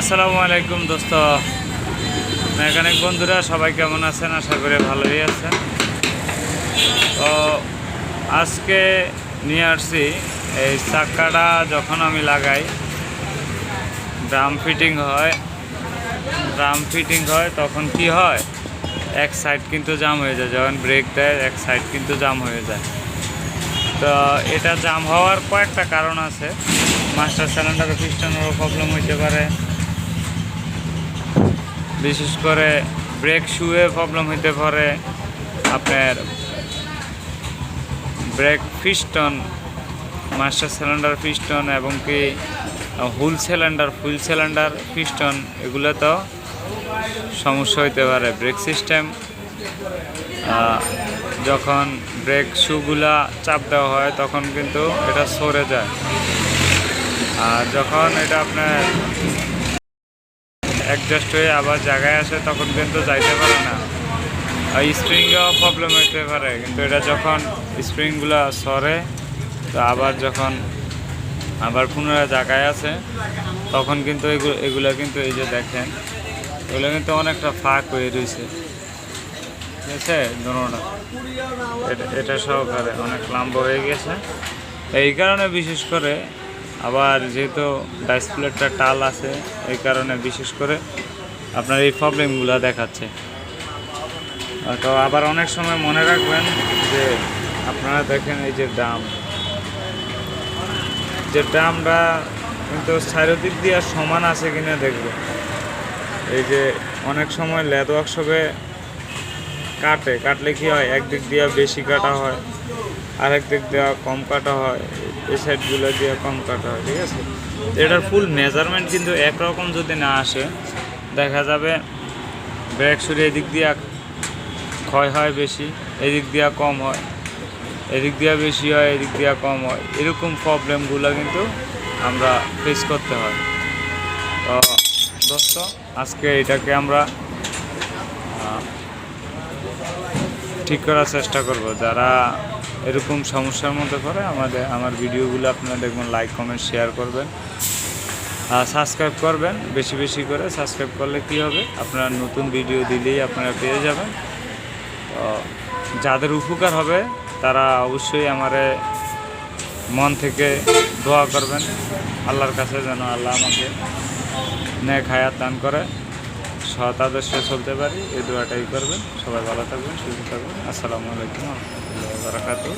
আসসালামু আলাইকুম দোস্ত। মেকানিক বন্ধুরা, সবাই কেমন আছেন? আশা করি ভালোই আছেন। তো আজকে নিয়ে আসছি এই চাক্কাটা যখন আমি লাগাই, ড্রাম ফিটিং হয়, ড্রাম ফিটিং হয়, তখন কি হয়? এক সাইড কিন্তু জাম হয়ে যায়, যখন ব্রেক দেয়, এক সাইড কিন্তু জাম হয়ে যায়। তো এটা জাম হওয়ার কয়েকটা কারণ আছে। মাস্টার সিলিন্ডারে পিস্টনেরও প্রবলেম হইতে পারে। বিশেষ করে ব্রেক শুয়ে প্রবলেম হইতে পারে, আপনার brake piston master cylinder piston এবং কি হুল সিলিন্ডার ফুল সিলিন্ডার পিস্টন এগুলো তো সমস্যা হইতে পারে। ব্রেক সিস্টেম যখন ব্রেক শুগুলা চাপ দেওয়া হয়, তখন কিন্তু এটা সরে যায়। আর যখন এটা আপনার অ্যাডজাস্ট হয়ে আবার জায়গায় আসে, তখন কিন্তু যাইতে পারে না। আর স্প্রিংয়েও প্রবলেম হইতে পারে, কিন্তু এটা যখন স্প্রিংগুলো সরে, তো আবার যখন আবার পুনরায় জায়গায় আছে তখন কিন্তু এগুলো কিন্তু এই যে দেখেন, এগুলো কিন্তু অনেকটা ফাঁক হয়ে রয়েছে ঠিক আছে? ধরুনটা এটা এটা সহকারে অনেক লম্বা হয়ে গেছে। এই কারণে বিশেষ করে আবার যেহেতু ডাইসপ্লেটটা টাল আছে, এই কারণে বিশেষ করে আপনার এই প্রবলেমগুলো দেখাচ্ছে। তো আবার অনেক সময় মনে রাখবেন যে আপনারা দেখেন এই যে দাম। যে দামটা কিন্তু চারিদিক দিয়ে সমান আছে কিনা দেখবেন এই যে অনেক সময় লেদ ওয়ার্কশপে কাটে, কাটলে কি হয়? একদিক দিয়ে বেশি কাটা হয় আরেক দিক দিয়ে কম কাটা হয়। এই সাইডগুলো দিয়ে কম কাটা হয়, ঠিক আছে? এটার ফুল মেজারমেন্ট কিন্তু একরকম যদি না আসে, দেখা যাবে ব্রেক সুরে এদিক দিয়ে ক্ষয় হয় বেশি, এদিক দিয়ে কম হয়, এদিক দিয়ে বেশি হয়, এদিক দিয়ে কম হয়। এরকম প্রবলেমগুলো কিন্তু আমরা ফেস করতে হয়। তো দোস্ত, আজকে এটাকে আমরা ঠিক করার চেষ্টা করব। যারা এরকম সমস্যার মধ্যে পড়ে, আমাদের, আমার ভিডিওগুলো আপনারা দেখবেন লাইক কমেন্ট শেয়ার করবেন। আর সাবস্ক্রাইব করবেন, বেশি বেশি করে সাবস্ক্রাইব করলে কি হবে? আপনারা নতুন ভিডিও দিলেই আপনারা পেয়ে যাবেন। তো যাদের উপকার হবে, তারা অবশ্যই আমারে মন থেকে দোয়া করবেন। আল্লাহর কাছে যেন আল্লাহ আমাকে নেক হায়াত দান করে। সৎ আদর্শে চলতে পারি। এই দোয়াটাই করবেন। সবাই ভালো থাকবেন, সুস্থ থাকবেন। আসসালামু আলাইকুম রহমতুল্লাহ বারাকাতু